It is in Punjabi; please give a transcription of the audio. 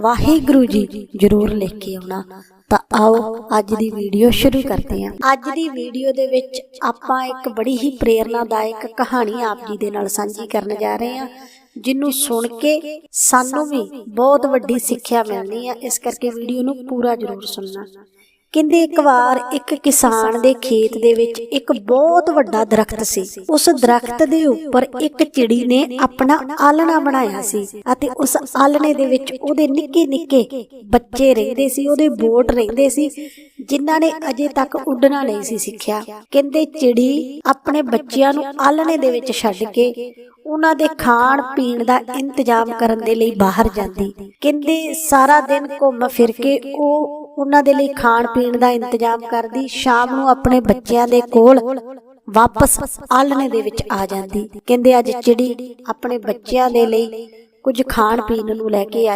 ਵਾਹਿਗੁਰੂ ਜੀ ਜ਼ਰੂਰ ਲਿਖ ਕੇ ਆਉਣਾ। ਤਾਂ ਆਓ ਅੱਜ ਦੀ ਵੀਡੀਓ ਸ਼ੁਰੂ ਕਰਦੇ ਹਾਂ। ਅੱਜ ਦੀ ਵੀਡੀਓ ਦੇ ਵਿੱਚ ਆਪਾਂ ਇੱਕ ਬੜੀ ਹੀ ਪ੍ਰੇਰਨਾਦਾਇਕ ਕਹਾਣੀ ਆਪ ਜੀ ਦੇ ਨਾਲ ਸਾਂਝੀ ਕਰਨ ਜਾ ਰਹੇ ਹਾਂ, ਜਿਹਨੂੰ ਸੁਣ ਕੇ ਸਾਨੂੰ ਵੀ ਬਹੁਤ ਵੱਡੀ ਸਿੱਖਿਆ ਮਿਲਣੀ ਹੈ। ਇਸ ਕਰਕੇ ਵੀਡੀਓ ਨੂੰ ਪੂਰਾ ਜ਼ਰੂਰ ਸੁਣਨਾ। ਕਹਿੰਦੇ ਇੱਕ ਵਾਰ ਇੱਕ ਕਿਸਾਨ ਦੇ ਖੇਤ ਦੇ ਵਿੱਚ ਇੱਕ ਬਹੁਤ ਵੱਡਾ ਦਰਖਤ ਸੀ। ਉਸ ਦਰਖਤ ਦੇ ਉੱਪਰ ਇੱਕ ਚਿੜੀ ਨੇ ਆਪਣਾ ਆਲਣਾ ਬਣਾਇਆ ਸੀ ਅਤੇ ਉਸ ਆਲਣੇ ਦੇ ਵਿੱਚ ਉਹਦੇ ਨਿੱਕੇ ਨਿੱਕੇ ਬੱਚੇ ਰਹਿੰਦੇ ਸੀ, ਉਹਦੇ ਬੋਟ ਰਹਿੰਦੇ ਸੀ, ਜਿਨ੍ਹਾਂ ਨੇ ਅਜੇ ਤੱਕ ਉੱਡਣਾ ਨਹੀਂ ਸੀ ਸਿੱਖਿਆ। ਕਹਿੰਦੇ ਚਿੜੀ ਆਪਣੇ ਬੱਚਿਆਂ ਨੂੰ ਆਲਣੇ ਦੇ ਵਿੱਚ ਛੱਡ ਕੇ ਉਹਨਾਂ ਦੇ ਖਾਣ ਪੀਣ ਦਾ ਇੰਤਜ਼ਾਮ ਕਰਨ ਦੇ ਲਈ ਬਾਹਰ ਜਾਂਦੀ। ਕਹਿੰਦੇ ਸਾਰਾ ਦਿਨ ਘੁੰਮ ਫਿਰ ਕੇ ਉਹ ਉਹਨਾਂ ਦੇ ਲਈ ਖਾਣ ਪੀਣ ਦਾ ਇੰਤਜ਼ਾਮ ਕਰਦੀ, ਸ਼ਾਮ ਨੂੰ ਆਪਣੇ ਬੱਚਿਆਂ ਦੇ ਕੋਲ ਵਾਪਸ ਆਲਣੇ ਦੇ ਵਿੱਚ ਆ ਜਾਂਦੀ। ਕਹਿੰਦੇ, ਅੱਜ ਚਿੜੀ ਆਪਣੇ ਬੱਚਿਆਂ ਦੇ ਲਈ ਕੁਝ ਖਾਣ ਪੀਣ ਨੂੰ ਲੈ ਕੇ ਆਈ।